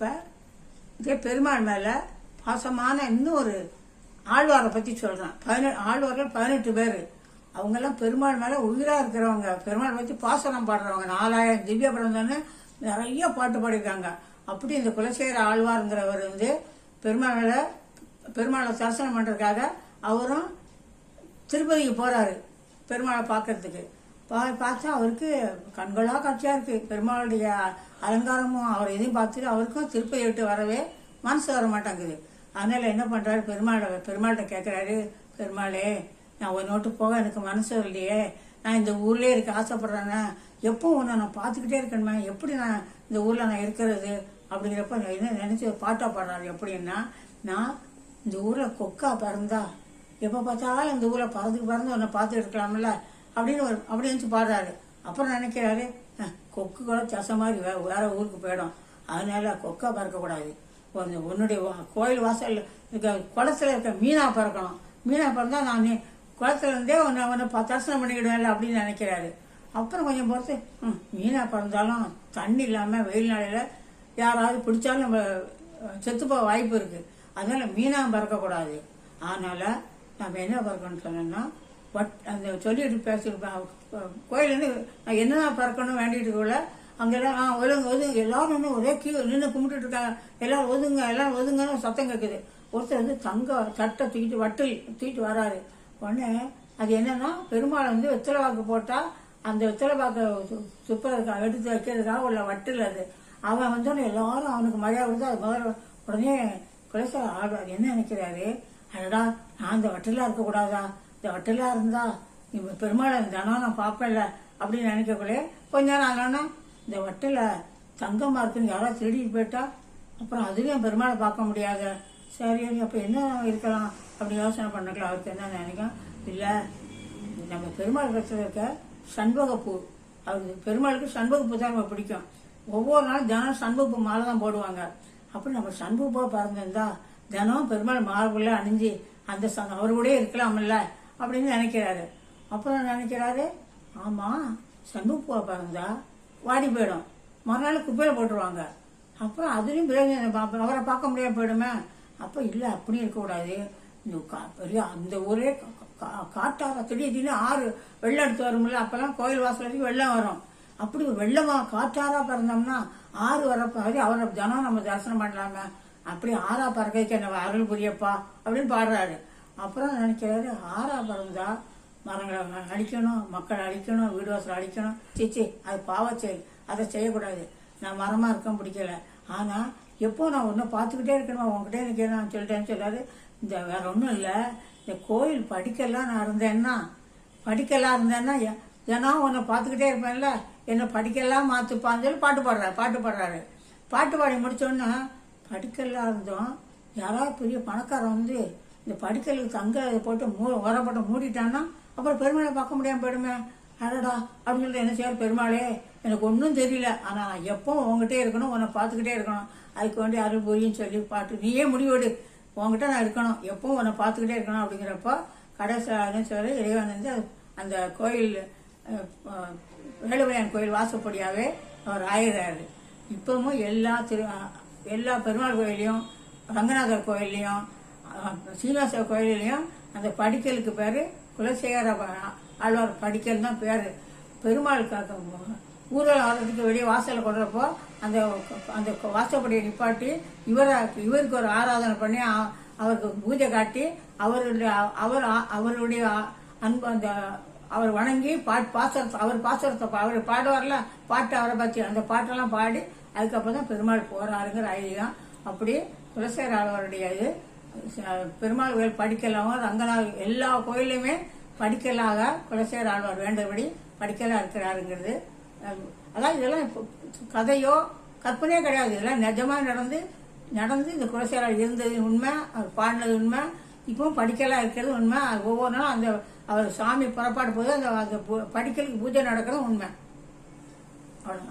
இப்போ இதே பெருமாள் மேலே பாசமான இன்னொரு ஆழ்வாரை பற்றி சொல்கிறேன் பதினெட்டு ஆழ்வார்கள் பதினெட்டு பேர். அவங்கெல்லாம் பெருமாள் மேலே உயிராக இருக்கிறவங்க. பெருமாள் பற்றி பாசனம் பாடுறவங்க. நாலாயிரம் திவ்ய பிரந்தன்னு நிறைய பாட்டு பாடியிருக்காங்க. அப்படி இந்த குலசேகர ஆழ்வாருங்கிறவர் வந்து பெருமாள் மேலே பெருமாளை தரிசனம் பண்ணுறதுக்காக அவரும் திருப்பதிக்கு போறாரு பெருமாளை பார்க்கறதுக்கு. பா பார்த்தா அவருக்கு கண்களாக காட்சியாக இருக்கு. பெருமாளுடைய அலங்காரமும் அவர் எதையும் பார்த்துட்டு அவருக்கும் திருப்பதி விட்டு வரவே மனசு வர மாட்டேங்குது. அதனால என்ன பண்றாரு? பெருமாளை பெருமாள்கிட்ட கேட்குறாரு பெருமாளே நான் ஒரு நோட்டு போக எனக்கு மனசு இல்லையே நான் இந்த ஊர்லேயே இருக்க ஆசைப்படுறேன்னா எப்போ உன்னை நான் பார்த்துக்கிட்டே இருக்கணுமே? எப்படி நான் இந்த ஊரில் நான் இருக்கிறது? அப்படிங்கிறப்ப நான் என்ன நினச்சி பாட்டா பாடுறாரு. எப்படின்னா நான் இந்த ஊரில் கொக்கா பிறந்தா எப்போ பார்த்தாலும் இந்த ஊரில் பறந்துக்கு பறந்து உன்னை பார்த்துட்டு இருக்கலாம்ல. அப்படின்னு ஒரு அப்படி நினச்சி பாடுறாரு. அப்புறம் நினைக்கிறாரு கொக்கு கூட தசை மாதிரி வே வேற ஊருக்கு போயிடும். அதனால கொக்கா பறக்கக்கூடாது. கொஞ்சம் உன்னுடைய வா- கோயில் வாசல் இருக்க குளத்துல இருக்க மீனா பறக்கணும். மீனா பறந்தால் நான் குளத்துலேருந்தே குளத்துல இருந்தே உன்னை ப- தரிசனம் பண்ணிக்கிடுவேன்ல அப்படின்னு நினைக்கிறாரு. அப்புறம் கொஞ்சம் பொறுத்து "ம், மீனா பறந்தாலும் தண்ணி இல்லாமல் வெயில் நாளையில் யாராவது பிடிச்சாலும் நம்ம செத்து போக வாய்ப்பு இருக்குது அதனால் மீனாக பறக்கக்கூடாது. அதனால் நம்ம என்ன பறக்கணும்னு சொன்னோம்னா வட் அந்த சொல்லிட்டு பேசியிருப்பேன் கோயிலேருந்து நான் என்னென்ன பறக்கணும் வேண்டிட்டு கூட அங்கெல்லாம் ஆ ஒதுங்க ஒதுங்க. எல்லாரும் ஒன்று ஒரே கீழே நின்று கும்பிட்டுட்டு இருக்காங்க. எல்லாரும் ஒதுங்க எல்லாரும் ஒதுங்கன்னு சத்தம் கேட்குது ஒருத்தர் வந்து தங்க சட்டை தூக்கிட்டு வட்டில் தூக்கிட்டு வராரு. உடனே அது என்னன்னா பெருமாள் வந்து வெத்தலை வாக்கு போட்டால் அந்த வெத்தலை வாக்கு துப்புறதுக்காக எடுத்து வைக்கிறதுக்காக உள்ள வட்டில் அது. அவன் வந்தோடனே எல்லாரும் அவனுக்கு மழையாக வருது அது முதல்ல உடனே குலசா ஆடுவார் என்ன நினைக்கிறாரு? அடடா நான் அந்த வட்டிலாக இருக்கக்கூடாதா? இந்த வட்டிலா இருந்தா இவ பெருமாளை தினம் நான் பார்ப்பேன்ல அப்படின்னு நினைக்கக்குள்ளே கொஞ்ச நேரம் ஆனோன்னா இந்த வட்டில தங்கமா இருக்குன்னு யாராவது திருடிட்டு போயிட்டா அப்புறம் அதுலேயும் பெருமாளை பார்க்க முடியாது. சரி அப்போ என்ன இருக்கலாம்? அப்படி யோசனை பண்ணிக்கலாம் அவருக்கு என்ன நினைக்கும்? இல்லை நம்ம பெருமாள் பக்கத்தில் இருக்க சண்பகப்பூ அவருக்கு பெருமாளுக்கு சண்பகப்பூ தான் ரொம்ப பிடிக்கும். ஒவ்வொரு நாளும் தினம் சண்பகப்பூ மாலை தான் போடுவாங்க. அப்படி நம்ம சண்பகப்பூ பறந்திருந்தா தினம் பெருமாள் மாலைக்குள்ளே அணிஞ்சு அந்த ச- அவர் கூடயே இருக்கலாம்ல. அப்படின்னு நினைக்கிறாரு. அப்புறம் நினைக்கிறாரு? ஆமாம் சண்பகப்பூவை பறந்தா வாடி போயிடும். மறுநாள் குப்பையில் போட்டுருவாங்க. அப்புறம் அதுலேயும் பிரயோஜனம் பா- அவரை பார்க்க முடியாது போயிடுமே. அப்போ இல்லை அப்படி இருக்கக்கூடாது இந்த கா- பெரிய அந்த ஊரே கா- காட்டாக திடீர் திடீர்னு ஆறு வெள்ளம் எடுத்து வரும்ல அப்போல்லாம் கோயில் வாசல் வரைக்கும் வெள்ளம் வரும். அப்படி வெள்ளமாக வெள்ளமா பிறந்தோம்னா ஆறு வரப்போ அது அவரை தினம் நம்ம தரிசனம் பண்ணலாங்க அப்படி ஆறா பறக்கைக்கு என்ன அருள் புரியப்பா அப்படின்னு பாடுறாரு. அப்புறம் நினைக்கிறாரு ஆறா பிறந்தா மரங்களை அழிக்கணும் மக்களை அழிக்கணும் வீடு வாசல் அழிக்கணும். சிச்சி அது பாவச்செயல். அதை செய்யக்கூடாது. நான் மரமாக இருக்க பிடிக்கல. ஆனால் எப்போ நான் ஒன்றும் பார்த்துக்கிட்டே இருக்கணும்? உங்ககிட்ட இருக்கேன் சொல்லிட்டேன்னு சொல்லாரு இந்த வேற ஒன்றும் இல்லை. இந்த கோயில் படிக்கலாம் நான் இருந்தேன்னா படிக்கலாம் இருந்தேன்னா ஏன்னா உன்னை பார்த்துக்கிட்டே இருப்பேன்ல. என்னை படிக்கலாம் மாற்றுப்பான்னு சொல்லி பாட்டு பாடுறாரு பாட்டு பாடுறாரு. பாட்டு பாடி முடித்தோன்னா படிக்கலாம் இருந்தோம். யாராவது பெரிய பணக்காரன் வந்து இந்த படிக்கலுக்கு தங்க போட்டு மூ உரப்பட்டு மூடிட்டான்னா அப்புறம் பெருமாளை பார்க்க முடியாம போயிடுமே. அடடா அப்படின்னு சொல்லிட்டு என்ன செய்யார் பெருமாளே எனக்கு ஒன்றும் தெரியல. ஆனால் நான் எப்போ உங்ககிட்டே இருக்கணும் உன்னை பார்த்துக்கிட்டே இருக்கணும். அதுக்கு வேண்டி அருள் புரியும் சொல்லி பாட்டு நீயே முடிவெடு. உங்ககிட்ட நான் இருக்கணும். எப்பவும் உன்னை பார்த்துக்கிட்டே இருக்கணும் அப்படிங்கிறப்போ கடைசி என்ன சொல்லி இறைவன் வந்து அந்த கோயில் வேலுவையான் கோயில் வாசப்படியாகவே அவர் ஆயிடுறாரு. இப்பவும் எல்லா திரு எல்லா பெருமாள் கோயிலையும் ரங்கநாதர் கோயில்லையும் சீனிவாச கோயிலையும் அந்த படிக்கலுக்கு பேர் குலசேகர ஆழ்வார் படிக்கல் தான் பேர். பெருமாள் ஊரில் வர்றதுக்கு வெளியே வாசலில் கொடுறப்போ அந்த அந்த வாசப்படியை நிப்பாட்டி இவரை இவருக்கு ஒரு ஆராதனை பண்ணி அவருக்கு பூஜை காட்டி அவருடைய அவர் அவருடைய அன்பு அந்த அவர் வணங்கி பாட் பாசரத்தை அவர் பாசரத்தை அவர் பாடுவார்ல பாட்டு அவரை பற்றி அந்த பாட்டெல்லாம் பாடி அதுக்கப்புறம் தான் பெருமாள் போகிறாருங்கிற ஐதீகம். அப்படி குலசேகர ஆழ்வாருடைய இது. பெருமாள் கோயில் படிக்கலாகவும் ரங்கநாத எல்லா கோயிலையுமே படிக்கலாக குலசேகர் ஆழ்வார் வேண்டபடி படிக்கலாக இருக்கிறாருங்கிறது. அதான் இதெல்லாம் கதையோ கற்பனையே கிடையாது. இதெல்லாம் நிஜமாக நடந்து நடந்து இந்த குலசேகர இருந்தது உண்மை அவர் பாடினது உண்மை இப்பவும் படிக்கலாக இருக்கிறது உண்மை. அது ஒவ்வொரு நாளும் அந்த அவர் சாமி புறப்பாடு போது அந்த அந்த பூ- படிக்கலுக்கு பூஜை நடக்கிறது உண்மை. அவ்வளவுதான்.